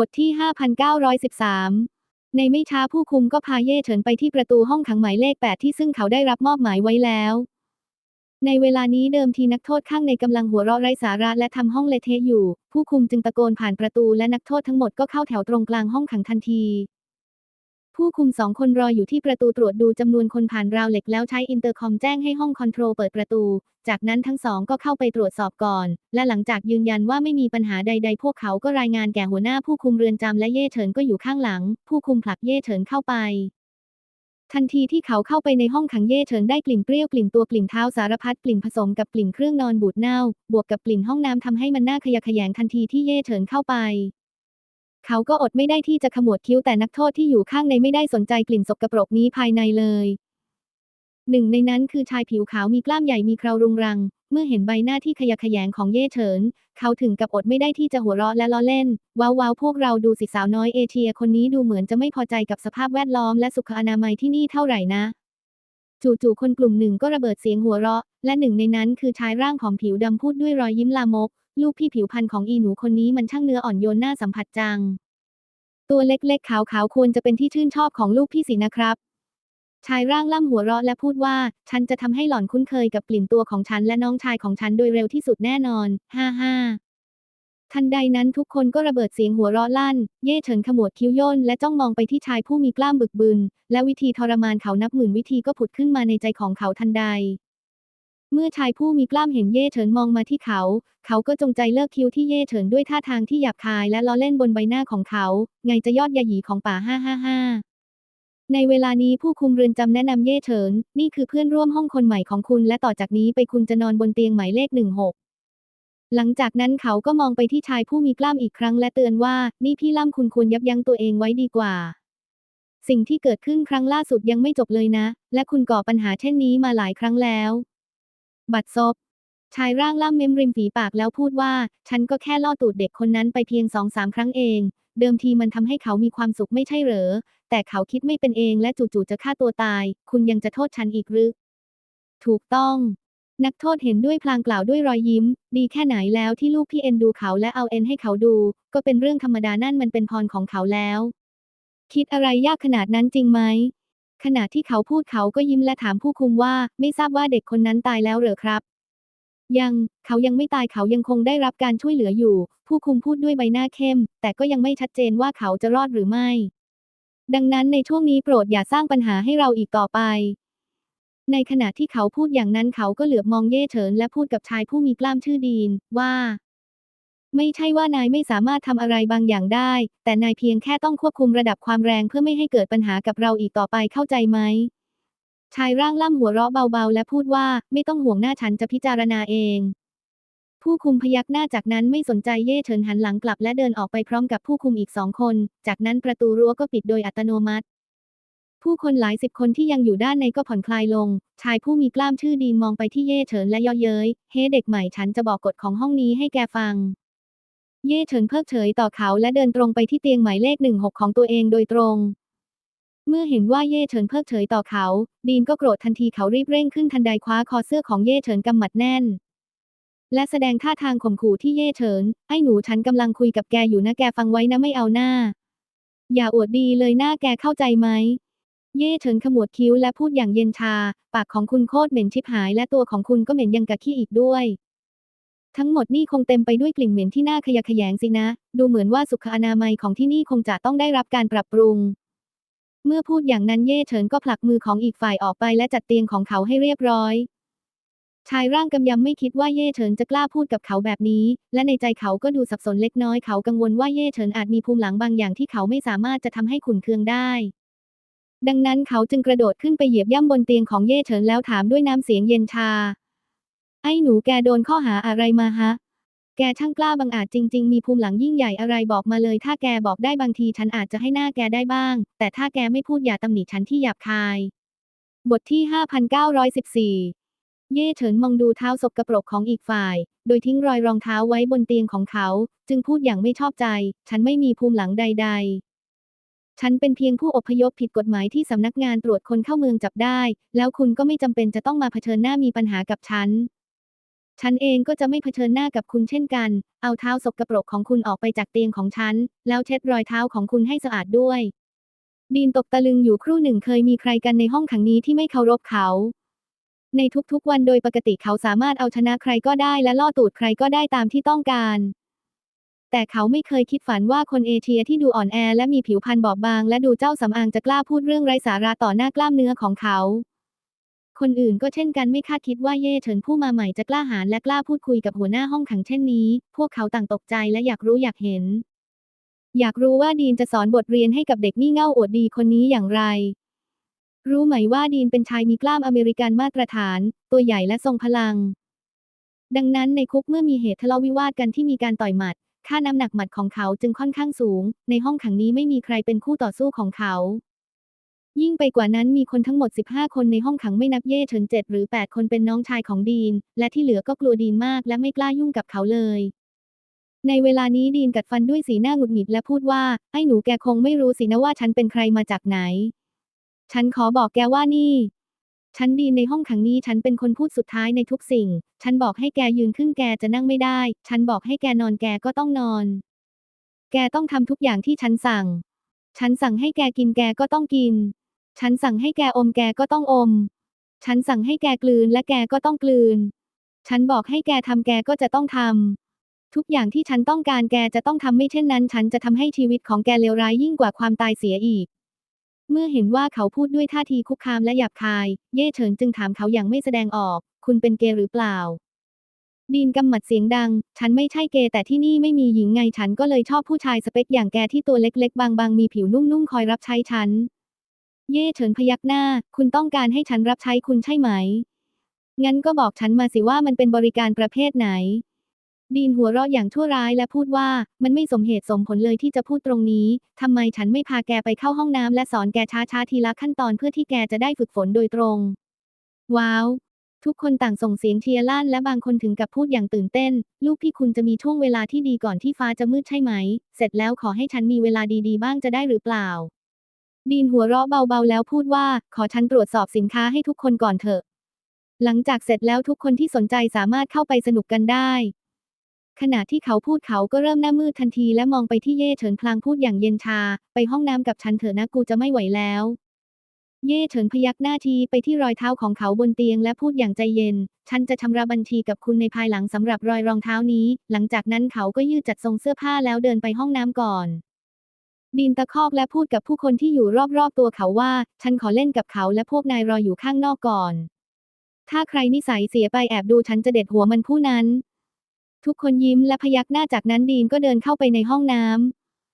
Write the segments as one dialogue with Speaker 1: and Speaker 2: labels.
Speaker 1: บทที่ 5,913 ในไม่ช้าผู้คุมก็พาเย่เฉินไปที่ประตูห้องขังหมายเลข 8 ที่ซึ่งเขาได้รับมอบหมายไว้แล้ว ในเวลานี้เดิมทีนักโทษข้างในกำลังหัวเราะไร้สาระและทำห้องเละเทะอยู่ ผู้คุมจึงตะโกนผ่านประตูและนักโทษทั้งหมดก็เข้าแถวตรงกลางห้องขังทันที ผู้คุมสองคนรออยู่ที่ประตูตรวจดูจำนวนคนผ่านราวเหล็กแล้วใช้อินเตอร์คอมแจ้งให้ห้องคอนโทรลเปิดประตู จากนั้นทั้งสองก็เข้าไปตรวจสอบก่อน และหลังจากยืนยันว่าไม่มีปัญหาใด ๆ พวกเขาก็รายงานแก่หัวหน้าผู้คุมเรือนจำและเย่เฉินก็อยู่ข้างหลัง ผู้คุมผลักเย่เฉินเข้าไปทันทีที่เขาเข้าไปในห้องขังเย่เฉินได้กลิ่นเปรี้ยวกลิ่นตัวกลิ่นเท้าสารพัดกลิ่นผสมกับกลิ่นเครื่องนอนบูดเน่า บวกกับกลิ่นห้องน้ำทำให้มันน่าขยะแขยงทันทีที่เย่เฉินเข้าไป เขาก็อดไม่ได้ที่จะขมวดคิ้วแต่นักโทษที่อยู่ข้างในไม่ได้สนใจกลิ่นสกปรกนี้ภายในเลย หนึ่งในนั้นคือชายผิวขาวมีกล้ามใหญ่มีเครารุงรัง เมื่อเห็นใบหน้าที่ขยะแขยงของเย่เฉิน เขาถึงกับอดไม่ได้ที่จะหัวเราะและล้อเล่น ว้าวว้าวพวกเราดูสิสาวน้อยเอเชียคนนี้ดูเหมือนจะไม่พอใจกับสภาพแวดล้อมและสุขอนามัยที่นี่เท่าไหร่นะจู่ๆคนกลุ่มหนึ่งก็ระเบิดเสียงหัวเราะ และหนึ่งในนั้นคือชายร่างผอมผิวดำพูดด้วยรอยยิ้มลามก ลูกพี่ผิวพรรณของอีหนูคนนี้มันช่างเนื้ออ่อนโยนน่าสัมผัสจัง ตัวเล็กๆขาวๆควรจะเป็นที่ชื่นชอบของลูกพี่สินะครับ ชายร่างล่ำหัวเราะและพูดว่า ฉันจะทำให้หล่อนคุ้นเคยกับกลิ่นตัวของฉันและน้องชายของฉันโดยเร็วที่สุดแน่นอน ฮ่าฮ่าทันใดนั้นทุกคนก็ระเบิดเสียงหัวเราะลั่น เย่เฉินขมวดคิ้วย่นและจ้องมองไปที่ชายผู้มีกล้ามบึกบึน และวิธีทรมานเขานับหมื่นวิธีก็ผุดขึ้นมาในใจของเขาทันใด เมื่อชายผู้มีกล้ามเห็นเย่เฉินมองมาที่เขา เขาก็จงใจเลิกคิ้วที่เย่เฉินด้วยท่าทางที่หยาบคายและล้อเล่นบนใบหน้าของเขา ไงจะยอดยาหยีของป่าห้าห้าห้าในเวลานี้ผู้คุมเรือนจำแนะนำเย่เฉิน นี่คือเพื่อนร่วมห้องคนใหม่ของคุณ และต่อจากนี้ไปคุณจะนอนบนเตียงหมายเลขหนึ่งหกหลังจากนั้นเขาก็มองไปที่ชายผู้มีกล้ามอีกครั้งและเตือนว่า นี่พี่ล่ำคุณควรยับยั้งตัวเองไว้ดีกว่า สิ่งที่เกิดขึ้นครั้งล่าสุดยังไม่จบเลยนะ และคุณก่อปัญหาเช่นนี้มาหลายครั้งแล้ว บัดซบชายร่างล่ำเม้มริมฝีปากแล้วพูดว่า ฉันก็แค่ล่อตูดเด็กคนนั้นไปเพียงสองสามครั้งเอง เดิมทีมันทำให้เขามีความสุขไม่ใช่เหรอ แต่เขาคิดไม่เป็นเองและจู่ๆจะฆ่าตัวตาย คุณยังจะโทษฉันอีกหรือ ถูกต้อง นักโทษเห็นด้วยพลางกล่าวด้วยรอยยิ้ม ดีแค่ไหนแล้วที่ลูกพี่เอ็นดูเขาและเอาเอ็นให้เขาดู ก็เป็นเรื่องธรรมดานั่นมันเป็นพรของเขาแล้ว คิดอะไรยากขนาดนั้นจริงไหม ขณะที่เขาพูดเขาก็ยิ้มและถามผู้คุมว่า ไม่ทราบว่าเด็กคนนั้นตายแล้วหรือครับ ยังเขายังไม่ตายเขายังคงได้รับการช่วยเหลืออยู่ ผู้คุมพูดด้วยใบหน้าเข้ม แต่ก็ยังไม่ชัดเจนว่าเขาจะรอดหรือไม่ ดังนั้นในช่วงนี้โปรดอย่าสร้างปัญหาให้เราอีกต่อไป ในขณะที่เขาพูดอย่างนั้นเขาก็เหลือบมองเย่เฉินและพูดกับชายผู้มีกล้ามชื่อดีนว่า ไม่ใช่ว่านายไม่สามารถทำอะไรบางอย่างได้ แต่นายเพียงแค่ต้องควบคุมระดับความแรงเพื่อไม่ให้เกิดปัญหากับเราอีกต่อไปเข้าใจไหม ชายร่างล่ำหัวเราะเบาๆ และพูดว่าไม่ต้องห่วงหน้าฉันจะพิจารณาเอง ผู้คุมพยักหน้าจากนั้นไม่สนใจเย่เฉินหันหลังกลับและเดินออกไปพร้อมกับผู้คุมอีกสองคน จากนั้นประตูรั้วก็ปิดโดยอัตโนมัติผู้คนหลายสิบคนที่ยังอยู่ด้านในก็ผ่อนคลายลง ชายผู้มีกล้ามชื่อดีมองไปที่เย่เฉินและย่อเย้ย เฮ้เด็กใหม่ฉันจะบอกกฎของห้องนี้ให้แกฟัง เย่เฉินเพิกเฉยต่อเขาและเดินตรงไปที่เตียงหมายเลขหนึ่งหกของตัวเองโดยตรง เมื่อเห็นว่าเย่เฉินเพิกเฉยต่อเขา ดีนก็โกรธทันทีเขารีบเร่งขึ้นทันใดคว้าคอเสื้อของเย่เฉินกำหมัดแน่น และแสดงท่าทางข่มขู่ที่เย่เฉินไอ้หนูฉันกำลังคุยกับแกอยู่นะแกฟังไว้นะไม่เอาหน้า อย่าอวดดีเลยหน้าแกเข้าใจไหมเย่เฉินขมวดคิ้วและพูดอย่างเย็นชา ปากของคุณโคตรเหม็นชิบหายและตัวของคุณก็เหม็นยังกะขี้อีกด้วย ทั้งหมดนี่คงเต็มไปด้วยกลิ่นเหม็นที่น่าขยะแขยงสินะ ดูเหมือนว่าสุขอนามัยของที่นี่คงจะต้องได้รับการปรับปรุง เมื่อพูดอย่างนั้นเย่เฉินก็ผลักมือของอีกฝ่ายออกไปและจัดเตียงของเขาให้เรียบร้อย ชายร่างกำยำไม่คิดว่าเย่เฉินจะกล้าพูดกับเขาแบบนี้ และในใจเขาก็ดูสับสนเล็กน้อยเขากังวลว่าเย่เฉินอาจมีภูมิหลังบางอย่างที่เขาไม่สามารถจะทำให้ขุนเคืองได้ ดังนั้นเขาจึงกระโดดขึ้นไปเหยียบย่ำบนเตียงของเย่เฉินแล้วถามด้วยน้ำเสียงเย็นชา ไอ้หนูแกโดนข้อหาอะไรมาฮะ แกช่างกล้าบังอาจจริง ๆ มีภูมิหลังยิ่งใหญ่อะไรบอกมาเลย ถ้าแกบอกได้บางทีฉันอาจจะให้หน้าแกได้บ้าง แต่ถ้าแกไม่พูดอย่าตำหนิฉันที่หยาบคาย บทที่ 5,914 เย่เฉินมองดูเท้าสกรปรกของอีกฝ่าย โดยทิ้งรอยรองเท้าไว้บนเตียงของเขา จึงพูดอย่างไม่ชอบใจ ฉันไม่มีภูมิหลังใด ๆฉันเป็นเพียงผู้อพยพผิดกฎหมายที่สำนักงานตรวจคนเข้าเมืองจับได้ แล้วคุณก็ไม่จำเป็นจะต้องมาเผชิญหน้ามีปัญหากับฉัน ฉันเองก็จะไม่เผชิญหน้ากับคุณเช่นกัน เอาเท้าสกรปรกของคุณออกไปจากเตียงของฉัน แล้วเช็ดรอยเท้าของคุณให้สะอาดด้วย ดีนตกตะลึงอยู่ครู่หนึ่งเคยมีใครกันในห้องขังนี้ที่ไม่เคารพเขา ในทุกๆวันโดยปกติเขาสามารถเอาชนะใครก็ได้และล่อตูดใครก็ได้ตามที่ต้องการ แต่เขาไม่เคยคิดฝันว่าคนเอเชียที่ดูอ่อนแอและมีผิวพรรณบอบบาง และดูเจ้าสำอางจะกล้าพูดเรื่องไร้สาระต่อหน้ากล้ามเนื้อของเขา คนอื่นก็เช่นกันไม่คาดคิดว่าเย่เฉินผู้มาใหม่จะกล้าหาญและกล้าพูดคุยกับหัวหน้าห้องขังเช่นนี้ พวกเขาต่างตกใจและอยากรู้อยากเห็น อยากรู้ว่าดีนจะสอนบทเรียนให้กับเด็กงี่เง่าอวดดีคนนี้อย่างไร รู้ไหมว่าดีนเป็นชายมีกล้ามอเมริกันมาตรฐาน ตัวใหญ่และทรงพลัง ดังนั้นในคุกเมื่อมีเหตุทะเลาะวิวาทกันที่มีการต่อยหมัด ค่าน้ำหนักหมัดของเขาจึงค่อนข้างสูง ในห้องขังนี้ไม่มีใครเป็นคู่ต่อสู้ของเขา ยิ่งไปกว่านั้นมีคนทั้งหมด 15 คนในห้องขังไม่นับเย่เฉินเจ็ดหรือ 8 คนเป็นน้องชายของดีน และที่เหลือก็กลัวดีนมากและไม่กล้ายุ่งกับเขาเลย ในเวลานี้ดีนกัดฟันด้วยสีหน้าหงุดหงิดและพูดว่า ไอ้หนูแกคงไม่รู้สินะว่าฉันเป็นใครมาจากไหน ฉันขอบอกแกว่านี่ฉันดีนในห้องขังนี้ฉันเป็นคนพูดสุดท้ายในทุกสิ่ง ฉันบอกให้แกยืนขึ้นแกจะนั่งไม่ได้ ฉันบอกให้แกนอนแกก็ต้องนอน แกต้องทำทุกอย่างที่ฉันสั่ง ฉันสั่งให้แกกินแกก็ต้องกิน ฉันสั่งให้แกอมแกก็ต้องอม ฉันสั่งให้แกกลืนและแกก็ต้องกลืน ฉันบอกให้แกทำแกก็จะต้องทำ ทุกอย่างที่ฉันต้องการแกจะต้องทำไม่เช่นนั้น ฉันจะทำให้ชีวิตของแกเลวร้ายยิ่งกว่าความตายเสียอีก เมื่อเห็นว่าเขาพูดด้วยท่าทีคุกคามและหยาบคาย เย่เฉินจึงถามเขาอย่างไม่แสดงออก คุณเป็นเกย์หรือเปล่า ดีนกำหมัดเสียงดัง ฉันไม่ใช่เกย์แต่ที่นี่ไม่มีหญิงไงฉันก็เลยชอบผู้ชายสเปคอย่างแกที่ตัวเล็กๆ บางๆมีผิวนุ่มๆคอยรับใช้ฉัน เย่เฉินพยักหน้า คุณต้องการให้ฉันรับใช้คุณใช่ไหม งั้นก็บอกฉันมาสิว่ามันเป็นบริการประเภทไหน ดีนหัวเราะอย่างชั่วร้ายและพูดว่า มันไม่สมเหตุสมผลเลยที่จะพูดตรงนี้ ทำไมฉันไม่พาแกไปเข้าห้องน้ำและสอนแกช้าๆทีละขั้นตอนเพื่อที่แกจะได้ฝึกฝนโดยตรง ว้าว ทุกคนต่างส่งเสียงเชียร์ลั่นและบางคนถึงกับพูดอย่างตื่นเต้น ลูกพี่คุณจะมีช่วงเวลาที่ดีก่อนที่ฟ้าจะมืดใช่ไหม เสร็จแล้วขอให้ฉันมีเวลาดีๆ บ้างจะได้หรือเปล่า ดีนหัวเราะเบาๆแล้วพูดว่า ขอฉันตรวจสอบสินค้าให้ทุกคนก่อนเถอะ หลังจากเสร็จแล้วทุกคนที่สนใจสามารถเข้าไปสนุกกันได้ ขณะที่เขาพูดเขาก็เริ่มหน้ามืดทันทีและมองไปที่เย่เฉินพลางพูดอย่างเย็นชา ไปห้องน้ำกับฉันเถอะนะกูจะไม่ไหวแล้ว เย่เฉินพยักหน้าทีไปที่รอยเท้าของเขาบนเตียงและพูดอย่างใจเย็น ฉันจะชำระบัญชีกับคุณในภายหลังสำหรับรอยรองเท้านี้ หลังจากนั้นเขาก็ยืดจัดทรงเสื้อผ้าแล้วเดินไปห้องน้ำก่อน ดินตะคอกและพูดกับผู้คนที่อยู่รอบๆตัวเขาว่า ฉันขอเล่นกับเขาและพวกนายรออยู่ข้างนอกก่อน ถ้าใครนิสัยเสียไปแอบดูฉันจะเด็ดหัวมันผู้นั้น ทุกคนยิ้มและพยักหน้าจากนั้นดีนก็เดินเข้าไปในห้องน้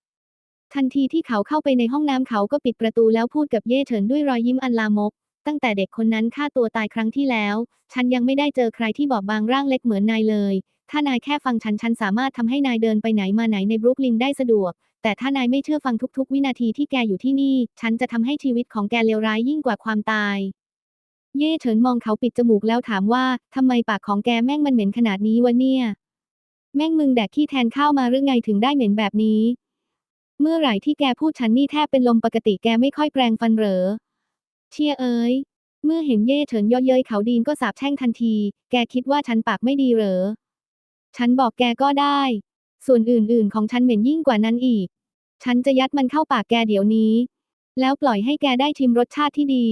Speaker 1: ำ ทันทีที่เขาเข้าไปในห้องน้ำเขาก็ปิดประตูแล้วพูดกับเย่เฉินด้วยรอยยิ้มอันลามก ตั้งแต่เด็กคนนั้นฆ่าตัวตายครั้งที่แล้ว ฉันยังไม่ได้เจอใครที่บอบบางร่างเล็กเหมือนนายเลย ถ้านายแค่ฟังฉันฉันสามารถทำให้นายเดินไปไหนมาไหนในบรุกลินได้สะดวก แต่ถ้านายไม่เชื่อฟังทุกๆ วินาทีที่แกอยู่ที่นี่ ฉันจะทำให้ชีวิตของแกเลวร้ายยิ่งกว่าความตาย เย่เฉินมองเขาปิดจมูกแล้วถามว่าทำไมปากของแกแม่งมันเหม็นขนาดนี้วะเนี่ย แม่งมึงแดกขี้แทนข้าวมาหรือไงถึงได้เหม็นแบบนี้ เมื่อไหร่ที่แกพูดฉันนี่แทบเป็นลมปกติแกไม่ค่อยแปรงฟันเหรอ เชียเอ้ย เมื่อเห็นเย่เฉินย่อเย้ยเขาดีนก็สาบแช่งทันที แกคิดว่าฉันปากไม่ดีเหรอ ฉันบอกแกก็ได้ส่วนอื่นๆ ของฉันเหม็นยิ่งกว่านั้นอีก ฉันจะยัดมันเข้าปากแกเดี๋ยวนี้ แล้วปล่อยให้แกได้ชิมรสชาติที่ดี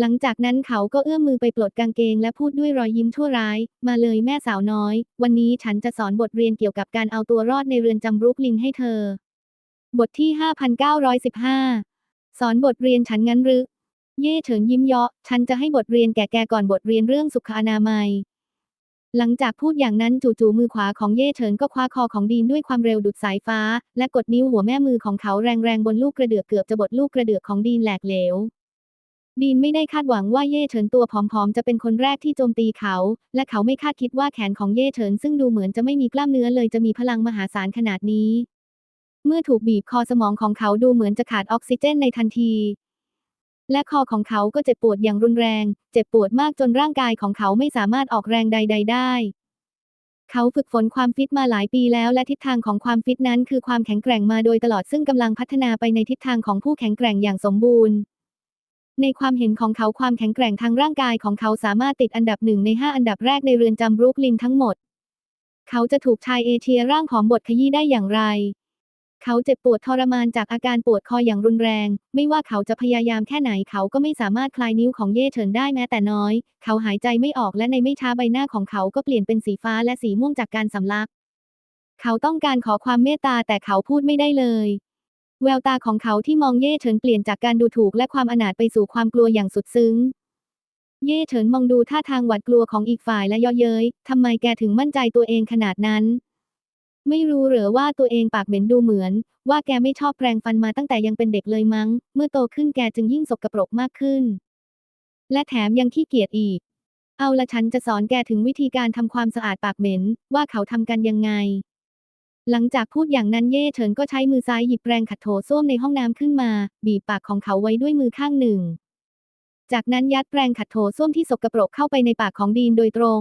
Speaker 1: หลังจากนั้นเขาก็เอื้อมมือไปปลดกางเกงและพูดด้วยรอยยิ้มชั่วร้าย มาเลยแม่สาวน้อย วันนี้ฉันจะสอนบทเรียนเกี่ยวกับการเอาตัวรอดในเรือนจำบรุกลินให้เธอ บทที่ 5915 สอนบทเรียนฉันงั้นหรือเย่เฉินยิ้มเยาะ ฉันจะให้บทเรียนแก่แกก่อนบทเรียนเรื่องสุขอนามัย หลังจากพูดอย่างนั้นจู่ๆมือขวาของเย่เฉินก็คว้าคอของดีนด้วยความเร็วดุดสายฟ้า และกดนิ้วหัวแม่มือของเขาแรงๆบนลูกกระเดือกเกือบจะบดลูกกระเดือกของดีนแหลกเหลวดีนไม่ได้คาดหวังว่าเย่เฉินตัวผอมๆจะเป็นคนแรกที่โจมตีเขา และเขาไม่คาดคิดว่าแขนของเย่เฉินซึ่งดูเหมือนจะไม่มีกล้ามเนื้อเลยจะมีพลังมหาศาลขนาดนี้ เมื่อถูกบีบคอสมองของเขาดูเหมือนจะขาดออกซิเจนในทันที และคอของเขาก็เจ็บปวดอย่างรุนแรง เจ็บปวดมากจนร่างกายของเขาไม่สามารถออกแรงใด ๆ ได้ เขาฝึกฝนความฟิตมาหลายปีแล้วและทิศทางของความฟิตนั้นคือความแข็งแกร่งมาโดยตลอดซึ่งกำลังพัฒนาไปในทิศทางของผู้แข็งแกร่งอย่างสมบูรณ์ ในความเห็นของเขาความแข็งแกร่งทางร่างกายของเขาสามารถติดอันดับหนึ่งในห้าอันดับแรกในเรือนจำบรุกลินทั้งหมด เขาจะถูกชายเอเชียร่างผอมบดขยี้ได้อย่างไร เขาเจ็บปวดทรมานจากอาการปวดคออย่างรุนแรง ไม่ว่าเขาจะพยายามแค่ไหนเขาก็ไม่สามารถคลายนิ้วของเย่เฉินได้แม้แต่น้อย เขาหายใจไม่ออกและในไม่ช้าใบหน้าของเขาก็เปลี่ยนเป็นสีฟ้าและสีม่วงจากการสำลัก เขาต้องการขอความเมตตาแต่เขาพูดไม่ได้เลยแววตาของเขาที่มองเย่เฉินเปลี่ยนจากการดูถูกและความอนาถไปสู่ความกลัวอย่างสุดซึ้ง เย่เฉินมองดูท่าทางหวาดกลัวของอีกฝ่ายและเย่อเย้ยทำไมแกถึงมั่นใจตัวเองขนาดนั้น ไม่รู้เหรือว่าตัวเองปากเหม็นดูเหมือน ว่าแกไม่ชอบแปรงฟันมาตั้งแต่ยังเป็นเด็กเลยมั้ง เมื่อโตขึ้นแกจึงยิ่งสกปรกมากขึ้น และแถมยังขี้เกียจอีก เอาละฉันจะสอนแกถึงวิธีการทำความสะอาดปากเหม็น ว่าเขาทำกันยังไง หลังจากพูดอย่างนั้นเย่เฉินก็ใช้มือซ้ายหยิบแปรงขัดโถส้วมในห้องน้ำขึ้นมา บีบปากของเขาไว้ด้วยมือข้างหนึ่ง จากนั้นยัดแปรงขัดโถส้วมที่สกปรกเข้าไปในปากของดีนโดยตรง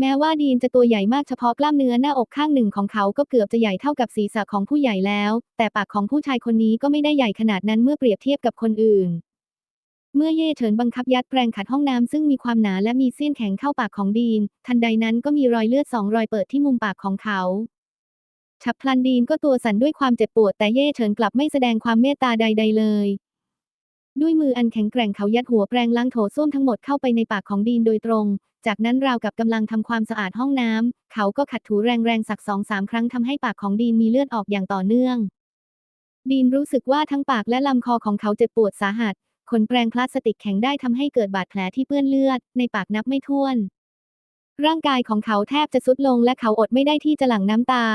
Speaker 1: แม้ว่าดีนจะตัวใหญ่มากเฉพาะกล้ามเนื้อหน้าอกข้างหนึ่งของเขาก็เกือบจะใหญ่เท่ากับศีรษะของผู้ใหญ่แล้ว แต่ปากของผู้ชายคนนี้ก็ไม่ได้ใหญ่ขนาดนั้นเมื่อเปรียบเทียบกับคนอื่น เมื่อเย่เฉินบังคับยัดแปรงขัดห้องน้ำซึ่งมีความหนาและมีเส้นแข็งเข้าปากของดีน ทันใดนั้นก็มีรอยเลือดสองรอยเปิดที่มุมปากของเขาฉับพลันดีนก็ตัวสั่นด้วยความเจ็บปวดแต่เย่เฉินกลับไม่แสดงความเมตตาใด ๆ เลย ด้วยมืออันแข็งแกร่งเขายัดหัวแปรงล้างโถส้วมทั้งหมดเข้าไปในปากของดีนโดยตรง จากนั้นราวกับกำลังทำความสะอาดห้องน้ำ เขาก็ขัดถูแรงๆสักสองสามครั้งทำให้ปากของดีนมีเลือดออกอย่างต่อเนื่อง ดีนรู้สึกว่าทั้งปากและลำคอของเขาเจ็บปวดสาหัส ขนแปรงพลาสติกแข็งได้ทำให้เกิดบาดแผลที่เปื้อนเลือด ในปากนับไม่ถ้วน ร่างกายของเขาแทบจะสุดลงและเขาอดไม่ได้ที่จะหลั่งน้ำตา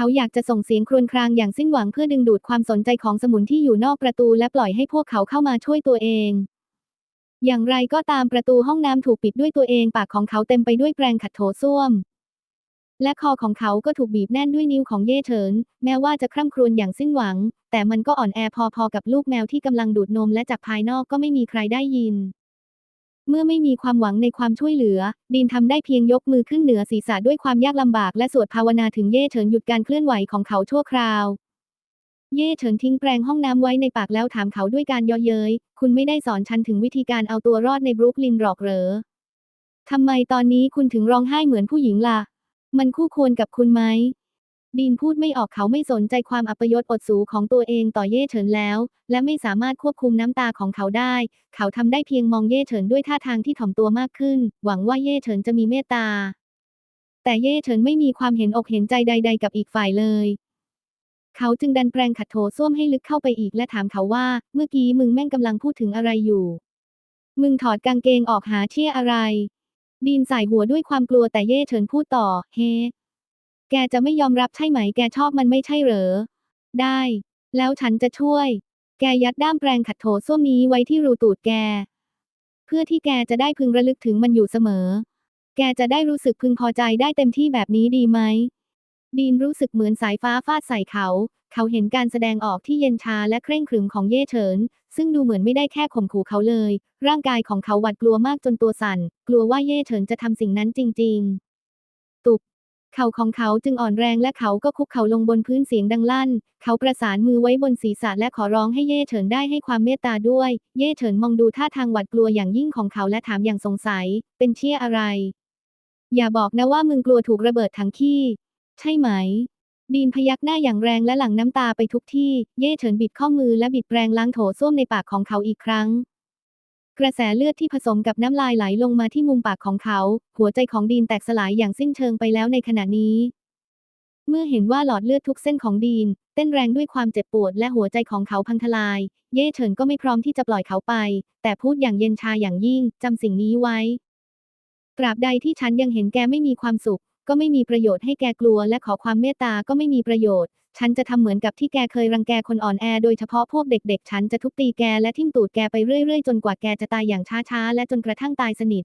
Speaker 1: เขาอยากจะส่งเสียงครวญครางอย่างสิ้นหวังเพื่อดึงดูดความสนใจของสมุนที่อยู่นอกประตูและปล่อยให้พวกเขาเข้ามาช่วยตัวเอง อย่างไรก็ตามประตูห้องน้ำถูกปิดด้วยตัวเองปากของเขาเต็มไปด้วยแปรงขัดโถส้วม และคอของเขาก็ถูกบีบแน่นด้วยนิ้วของเย่เฉิน แม้ว่าจะคร่ำครวญอย่างสิ้นหวัง แต่มันก็อ่อนแอพอๆกับลูกแมวที่กำลังดูดนมและจากภายนอกก็ไม่มีใครได้ยิน เมื่อไม่มีความหวังในความช่วยเหลือดินทำได้เพียงยกมือขึ้นเหนือศีรษะด้วยความยากลำบากและสวดภาวนาถึงเย่เฉินหยุดการเคลื่อนไหวของเขาชั่วคราว เย่เฉินทิ้งแปรงห้องน้ำไว้ในปากแล้วถามเขาด้วยการเย่อเย้ย คุณไม่ได้สอนฉันถึงวิธีการเอาตัวรอดในบรุกลินหรอกเหรอทำไมตอนนี้คุณถึงร้องไห้เหมือนผู้หญิงล่ะ มันคู่ควรกับคุณไหม ดีนพูดไม่ออกเขาไม่สนใจความอัปยศอดสูของตัวเองต่อเย่เฉินแล้ว และไม่สามารถควบคุมน้ำตาของเขาได้ เขาทำได้เพียงมองเย่เฉินด้วยท่าทางที่ถ่อมตัวมากขึ้น หวังว่าเย่เฉินจะมีเมตตา แต่เย่เฉินไม่มีความเห็นอกเห็นใจใด ๆ กับอีกฝ่ายเลย เขาจึงดันแปรงขัดโถส้วมให้ลึกเข้าไปอีกและถามเขาว่า เมื่อกี้มึงแม่งกำลังพูดถึงอะไรอยู่ มึงถอดกางเกงออกหาเชี่ยอะไรดีนใส่หัวด้วยความกลัวแต่เย่เฉินพูดต่อ เฮ แกจะไม่ยอมรับใช่ไหม แกชอบมันไม่ใช่เหรอ ได้ แล้วฉันจะช่วย แกยัดด้ามแปรงขัดโถส้วมนี้ไว้ที่รูตูดแก เพื่อที่แกจะได้พึงระลึกถึงมันอยู่เสมอ แกจะได้รู้สึกพึงพอใจได้เต็มที่แบบนี้ดีไหม ดีนรู้สึกเหมือนสายฟ้าฟาดใส่เขา เขาเห็นการแสดงออกที่เย็นชาและเคร่งขรึมของเย่เฉิน ซึ่งดูเหมือนไม่ได้แค่ข่มขู่เขาเลย ร่างกายของเขาหวาดกลัวมากจนตัวสั่น กลัวว่าเย่เฉินจะทำสิ่งนั้นจริง ๆ เข่าของเขาจึงอ่อนแรงและเขาก็คุกเข่าลงบนพื้นเสียงดังลั่น เขาประสานมือไว้บนศีรษะและขอร้องให้เย่เฉินได้ให้ความเมตตาด้วย เย่เฉินมองดูท่าทางหวาดกลัวอย่างยิ่งของเขาและถามอย่างสงสัย เป็นเชี่ยอะไร อย่าบอกนะว่ามึงกลัวถูกระเบิดถังขี้ ใช่ไหม ดีนพยักหน้าอย่างแรงและหลั่งน้ำตาไปทุกที่ เย่เฉินบิดข้อมือและบิดแปรงล้างโถส้วมในปากของเขาอีกครั้ง กระแสเลือดที่ผสมกับน้ำลายไหลลงมาที่มุมปากของเขา หัวใจของดีนแตกสลายอย่างสิ้นเชิงไปแล้วในขณะนี้ เมื่อเห็นว่าหลอดเลือดทุกเส้นของดีน เต้นแรงด้วยความเจ็บปวดและหัวใจของเขาพังทลาย เย่เฉินก็ไม่พร้อมที่จะปล่อยเขาไป แต่พูดอย่างเย็นชาอย่างยิ่งจำสิ่งนี้ไว้ ตราบใดที่ฉันยังเห็นแกไม่มีความสุข ก็ไม่มีประโยชน์ให้แกกลัวและขอความเมตตาก็ไม่มีประโยชน์ ฉันจะทำเหมือนกับที่แกเคยรังแกคนอ่อนแอโดยเฉพาะพวกเด็กๆ ฉันจะทุบตีแกและทิ่มตูดแกไปเรื่อยๆ จนกว่าแกจะตายอย่างช้าๆ และจนกระทั่งตายสนิท